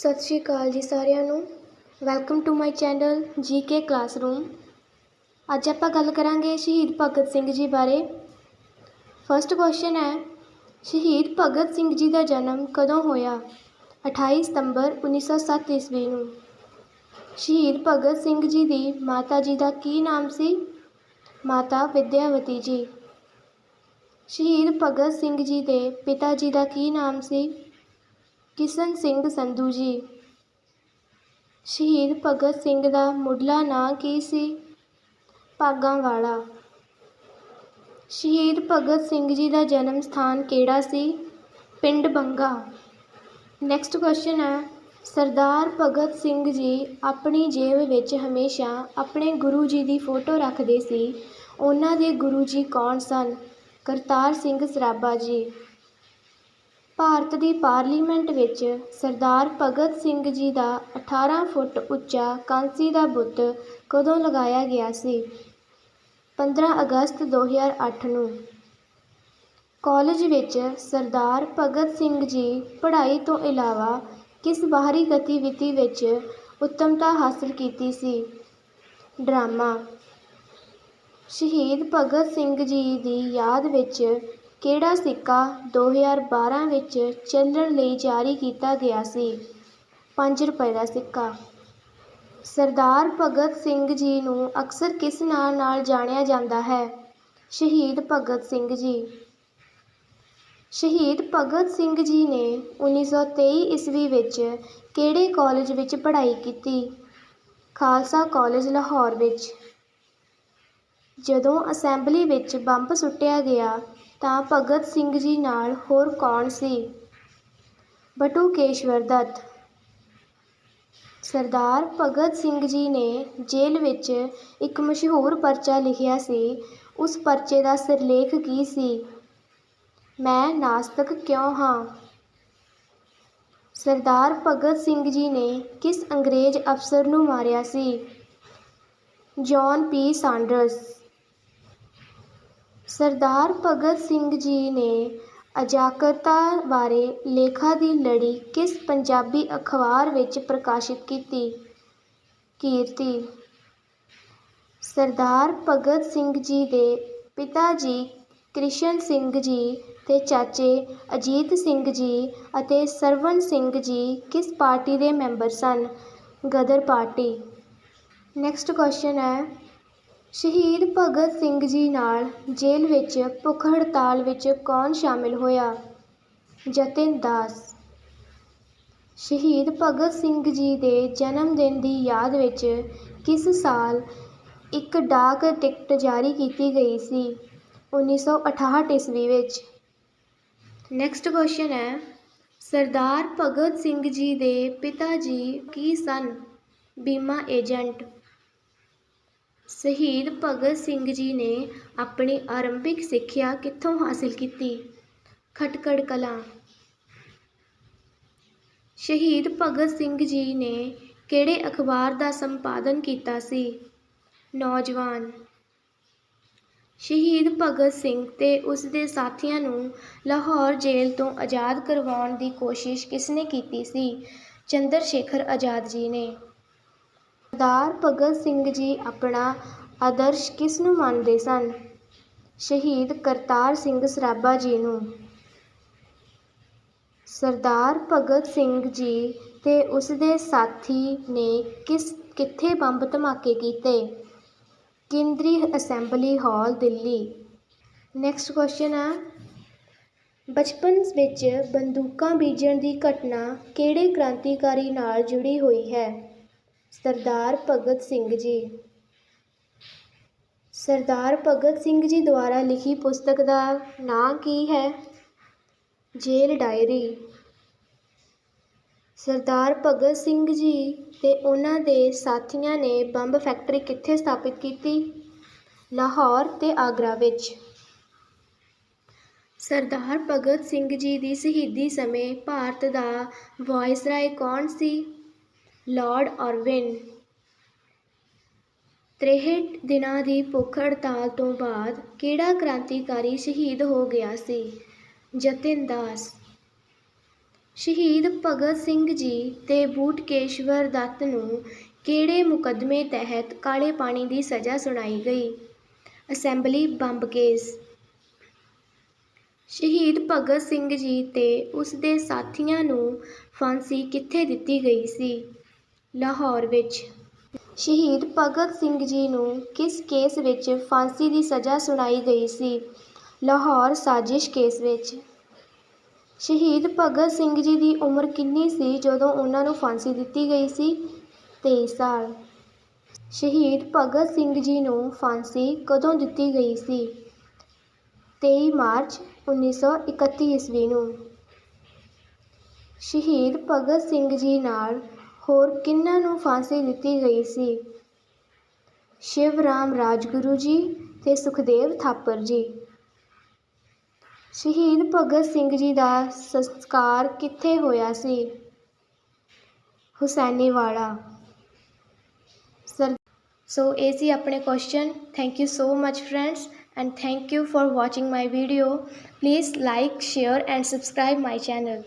ਸਤਿ ਸ਼੍ਰੀ ਅਕਾਲ ਜੀ ਸਾਰਿਆਂ ਨੂੰ। Welcome to my channel GK classroom ਅੱਜ ਆਪਾਂ ਗੱਲ ਕਰਾਂਗੇ ਸ਼ਹੀਦ ਭਗਤ ਸਿੰਘ ਜੀ ਬਾਰੇ। ਫਸਟ ਕੁਐਸਚਨ ਹੈ, ਸ਼ਹੀਦ ਭਗਤ ਸਿੰਘ ਜੀ ਦਾ ਜਨਮ ਕਦੋਂ ਹੋਇਆ? 28 ਸਤੰਬਰ 1907 ਈਸਵੀ ਨੂੰ। ਸ਼ਹੀਦ ਭਗਤ ਸਿੰਘ ਜੀ ਦੀ ਮਾਤਾ ਜੀ ਦਾ ਕੀ ਨਾਮ ਸੀ? ਮਾਤਾ ਵਿਦਿਆਵਤੀ ਜੀ। ਸ਼ਹੀਦ ਭਗਤ ਸਿੰਘ ਜੀ ਦੇ ਪਿਤਾ ਜੀ ਦਾ ਕੀ ਨਾਮ ਸੀ? ਕਿਸ਼ਨ ਸਿੰਘ ਸੰਧੂ ਜੀ। ਸ਼ਹੀਦ ਭਗਤ ਸਿੰਘ ਦਾ ਮੁੱਢਲਾ ਨਾਂ ਕੀ ਸੀ? ਭਾਗਾਂ ਵਾਲਾ। ਸ਼ਹੀਦ ਭਗਤ ਸਿੰਘ ਜੀ ਦਾ ਜਨਮ ਸਥਾਨ ਕਿਹੜਾ ਸੀ? ਪਿੰਡ ਬੰਗਾ। ਨੈਕਸਟ ਕੁਐਸਚਨ ਹੈ, ਸਰਦਾਰ ਭਗਤ ਸਿੰਘ ਜੀ ਆਪਣੀ ਜੇਬ ਵਿੱਚ ਹਮੇਸ਼ਾ ਆਪਣੇ ਗੁਰੂ ਜੀ ਦੀ ਫੋਟੋ ਰੱਖਦੇ ਸੀ। ਉਹਨਾਂ ਦੇ ਗੁਰੂ ਜੀ ਕੌਣ ਸਨ? ਕਰਤਾਰ ਸਿੰਘ ਸਰਾਭਾ ਜੀ। ਭਾਰਤ ਦੀ ਪਾਰਲੀਮੈਂਟ ਵਿੱਚ ਸਰਦਾਰ ਭਗਤ ਸਿੰਘ ਜੀ ਦਾ 18 ਫੁੱਟ ਉੱਚਾ ਕਾਂਸੀ ਦਾ ਬੁੱਤ ਕਦੋਂ ਲਗਾਇਆ ਗਿਆ ਸੀ? 15 ਅਗਸਤ 2008 ਨੂੰ। ਕਾਲਜ ਵਿੱਚ ਸਰਦਾਰ ਭਗਤ ਸਿੰਘ ਜੀ ਪੜ੍ਹਾਈ ਤੋਂ ਇਲਾਵਾ ਕਿਸ ਬਾਹਰੀ ਗਤੀਵਿਧੀ ਵਿੱਚ ਉੱਤਮਤਾ ਹਾਸਲ ਕੀਤੀ ਸੀ? ਡਰਾਮਾ। ਸ਼ਹੀਦ ਭਗਤ ਸਿੰਘ ਜੀ ਦੀ ਯਾਦ ਵਿੱਚ ਕਿਹੜਾ ਸਿੱਕਾ 2012 ਵਿੱਚ ਚੱਲਣ ਲਈ ਜਾਰੀ ਕੀਤਾ ਗਿਆ ਸੀ? ਪੰਜ ਰੁਪਏ ਦਾ ਸਿੱਕਾ। ਸਰਦਾਰ ਭਗਤ ਸਿੰਘ ਜੀ ਨੂੰ ਅਕਸਰ ਕਿਸ ਨਾਂ ਨਾਲ ਜਾਣਿਆ ਜਾਂਦਾ ਹੈ? ਸ਼ਹੀਦ ਭਗਤ ਸਿੰਘ ਜੀ। ਸ਼ਹੀਦ ਭਗਤ ਸਿੰਘ ਜੀ ਨੇ 1923 ਈਸਵੀ ਵਿੱਚ ਕਿਹੜੇ ਕਾਲਜ ਵਿੱਚ ਪੜ੍ਹਾਈ ਕੀਤੀ? ਖਾਲਸਾ ਕਾਲਜ, ਲਾਹੌਰ ਵਿੱਚ। ਜਦੋਂ ਅਸੈਂਬਲੀ ਵਿੱਚ ਬੰਬ ਸੁੱਟਿਆ ਗਿਆ ਤਾਂ ਭਗਤ ਸਿੰਘ ਜੀ ਨਾਲ ਹੋਰ ਕੌਣ ਸੀ? ਬਟੂਕੇਸ਼ਵਰ ਦੱਤ। ਸਰਦਾਰ ਭਗਤ ਸਿੰਘ ਜੀ ਨੇ ਜੇਲ੍ਹ ਵਿੱਚ ਇੱਕ ਮਸ਼ਹੂਰ ਪਰਚਾ ਲਿਖਿਆ ਸੀ। ਉਸ ਪਰਚੇ ਦਾ ਸਿਰਲੇਖ ਕੀ ਸੀ? ਮੈਂ ਨਾਸਤਕ ਕਿਉਂ ਹਾਂ? ਸਰਦਾਰ ਭਗਤ ਸਿੰਘ ਜੀ ਨੇ ਕਿਸ ਅੰਗਰੇਜ਼ ਅਫਸਰ ਨੂੰ ਮਾਰਿਆ ਸੀ? John P Saunders. Sardar Bhagat Singh ji ਨੇ ਅਜਾਗਰਤਾ ਬਾਰੇ ਲੇਖਾਂ ਦੀ ਲੜੀ ਕਿਸ ਪੰਜਾਬੀ ਅਖਬਾਰ ਵਿੱਚ ਪ੍ਰਕਾਸ਼ਿਤ ਕੀਤੀ? ਕੀਰਤੀ ਸਰਦਾਰ ਭਗਤ ਸਿੰਘ ਜੀ ਦੇ ਪਿਤਾ ਜੀ ਕ੍ਰਿਸ਼ਨ ਸਿੰਘ ਜੀ ਤੇ ਚਾਚੇ ਅਜੀਤ ਸਿੰਘ ਜੀ ਅਤੇ ਸਰਵਨ ਸਿੰਘ ਜੀ ਕਿਸ ਪਾਰਟੀ ਦੇ ਮੈਂਬਰ ਸਨ? ਗਦਰ ਪਾਰਟੀ। ਨੈਕਸਟ ਕੁਐਸਚਨ ਹੈ। ਸ਼ਹੀਦ ਭਗਤ ਸਿੰਘ ਜੀ ਨਾਲ ਜੇਲ੍ਹ ਵਿੱਚ, ਭੁੱਖ ਹੜਤਾਲ ਵਿੱਚ ਕੌਣ ਸ਼ਾਮਿਲ ਹੋਇਆ? ਜਤਿਨ ਦਾਸ। ਸ਼ਹੀਦ ਭਗਤ ਸਿੰਘ ਜੀ ਦੇ ਜਨਮ ਦਿਨ ਦੀ ਯਾਦ ਵਿੱਚ ਕਿਸ ਸਾਲ ਇੱਕ ਡਾਕ ਟਿਕਟ ਜਾਰੀ ਕੀਤੀ ਗਈ ਸੀ? 1968 ਈਸਵੀ ਵਿੱਚ। ਨੈਕਸਟ ਕੁਐਸਚਨ ਹੈ, ਸਰਦਾਰ ਭਗਤ ਸਿੰਘ ਜੀ ਦੇ ਪਿਤਾ ਜੀ ਕੀ ਸਨ? ਬੀਮਾ ਏਜੰਟ। ਸ਼ਹੀਦ ਭਗਤ ਸਿੰਘ ਜੀ ਨੇ ਆਪਣੀ ਆਰੰਭਿਕ ਸਿੱਖਿਆ ਕਿੱਥੋਂ ਹਾਸਲ ਕੀਤੀ? ਖਟਕੜ ਕਲਾਂ। ਸ਼ਹੀਦ ਭਗਤ ਸਿੰਘ ਜੀ ਨੇ ਕਿਹੜੇ ਅਖਬਾਰ ਦਾ ਸੰਪਾਦਨ ਕੀਤਾ ਸੀ? ਨੌਜਵਾਨ। ਸ਼ਹੀਦ ਭਗਤ ਸਿੰਘ ਤੇ ਉਸ ਦੇ ਸਾਥੀਆਂ ਨੂੰ ਲਾਹੌਰ ਜੇਲ੍ਹ ਤੋਂ ਆਜ਼ਾਦ ਕਰਵਾਉਣ ਦੀ ਕੋਸ਼ਿਸ਼ ਕਿਸਨੇ ਕੀਤੀ ਸੀ? ਚੰਦਰ ਸ਼ੇਖਰ ਆਜ਼ਾਦ ਜੀ ਨੇ। ਸਰਦਾਰ ਭਗਤ ਸਿੰਘ ਜੀ ਆਪਣਾ ਆਦਰਸ਼ ਕਿਸ ਨੂੰ ਮੰਨਦੇ ਸਨ? ਸ਼ਹੀਦ ਕਰਤਾਰ ਸਿੰਘ ਸਰਾਭਾ ਜੀ ਨੂੰ। ਸਰਦਾਰ ਭਗਤ ਸਿੰਘ ਜੀ ਤੇ ਉਸ ਦੇ ਸਾਥੀ ਨੇ ਕਿਸ, ਕਿੱਥੇ ਬੰਬ ਧਮਾਕੇ ਕੀਤੇ? ਕੇਂਦਰੀ assembly hall Delhi. Next question ਹੈ ਬਚਪਨ ਵਿੱਚ ਬੰਦੂਕਾਂ ਬੀਜਣ ਦੀ ਘਟਨਾ ਕਿਹੜੇ ਕ੍ਰਾਂਤੀਕਾਰੀ ਨਾਲ ਜੁੜੀ ਹੋਈ ਹੈ? ਸਰਦਾਰ ਭਗਤ ਸਿੰਘ ਜੀ। ਸਰਦਾਰ ਭਗਤ ਸਿੰਘ ਜੀ ਦੁਆਰਾ ਲਿਖੀ ਪੁਸਤਕ ਦਾ ਨਾਂ ਕੀ ਹੈ? ਜੇਲ੍ਹ ਡਾਇਰੀ। ਸਰਦਾਰ ਭਗਤ ਸਿੰਘ ਜੀ ਤੇ ਉਹਨਾਂ ਦੇ ਸਾਥੀਆਂ ਨੇ ਬੰਬ ਫੈਕਟਰੀ ਕਿੱਥੇ ਸਥਾਪਿਤ ਕੀਤੀ? ਲਾਹੌਰ ਤੇ ਆਗਰਾ ਵਿੱਚ। ਸਰਦਾਰ ਭਗਤ ਸਿੰਘ ਜੀ ਦੀ ਸ਼ਹੀਦੀ ਸਮੇਂ ਭਾਰਤ ਦਾ ਵਾਇਸਰਾਏ ਕੌਣ ਸੀ? ਲਾਰਡ ਔਰਵਿਨ 63 ਦਿਨਾਂ ਦੀ ਭੁੱਖ ਹੜਤਾਲ ਤੋਂ ਬਾਅਦ ਕਿਹੜਾ ਕ੍ਰਾਂਤੀਕਾਰੀ ਸ਼ਹੀਦ ਹੋ ਗਿਆ ਸੀ? ਜਤਿਨ ਦਾਸ। ਸ਼ਹੀਦ ਭਗਤ ਸਿੰਘ ਜੀ ਤੇ ਬੂਟਕੇਸ਼ਵਰ ਦੱਤ ਨੂੰ ਕਿਹੜੇ ਮੁਕੱਦਮੇ ਤਹਿਤ ਕਾਲੇ ਪਾਣੀ ਦੀ ਸਜ਼ਾ ਸੁਣਾਈ ਗਈ? Assembly bomb case. ਸ਼ਹੀਦ ਭਗਤ ਸਿੰਘ ਜੀ ਤੇ ਉਸ ਦੇ ਸਾਥੀਆਂ ਨੂੰ ਫਾਂਸੀ ਕਿੱਥੇ ਦਿੱਤੀ ਗਈ ਸੀ? ਲਾਹੌਰ ਵਿੱਚ। ਸ਼ਹੀਦ ਭਗਤ ਸਿੰਘ ਜੀ ਨੂੰ ਕਿਸ ਕੇਸ ਵਿੱਚ ਫਾਂਸੀ ਦੀ ਸਜ਼ਾ ਸੁਣਾਈ ਗਈ ਸੀ? ਲਾਹੌਰ ਸਾਜ਼ਿਸ਼ ਕੇਸ ਵਿੱਚ। ਸ਼ਹੀਦ ਭਗਤ ਸਿੰਘ ਜੀ ਦੀ ਉਮਰ ਕਿੰਨੀ ਸੀ ਜਦੋਂ ਉਹਨਾਂ ਨੂੰ ਫਾਂਸੀ ਦਿੱਤੀ ਗਈ ਸੀ? 23 ਸਾਲ। ਸ਼ਹੀਦ ਭਗਤ ਸਿੰਘ ਜੀ ਨੂੰ ਫਾਂਸੀ ਕਦੋਂ ਦਿੱਤੀ ਗਈ ਸੀ? 23 ਮਾਰਚ 1931 ਈਸਵੀ ਨੂੰ। ਸ਼ਹੀਦ ਭਗਤ ਸਿੰਘ ਜੀ ਨਾਲ ਹੋਰ ਕਿਹਨਾਂ ਨੂੰ ਫਾਂਸੀ ਦਿੱਤੀ ਗਈ ਸੀ? ਸ਼ਿਵ ਰਾਮ ਰਾਜਗੁਰੂ ਜੀ ਤੇ ਸੁਖਦੇਵ ਥਾਪਰ ਜੀ। ਸ਼ਹੀਦ ਭਗਤ ਸਿੰਘ ਜੀ ਦਾ ਸੰਸਕਾਰ ਕਿੱਥੇ ਹੋਇਆ ਸੀ? ਹੁਸੈਨੀਵਾਲਾ। ਸਰ, ਸੋ ਇਹ ਸੀ ਆਪਣੇ question thank you so much friends and thank you for watching my video. Please like, share, and subscribe my channel.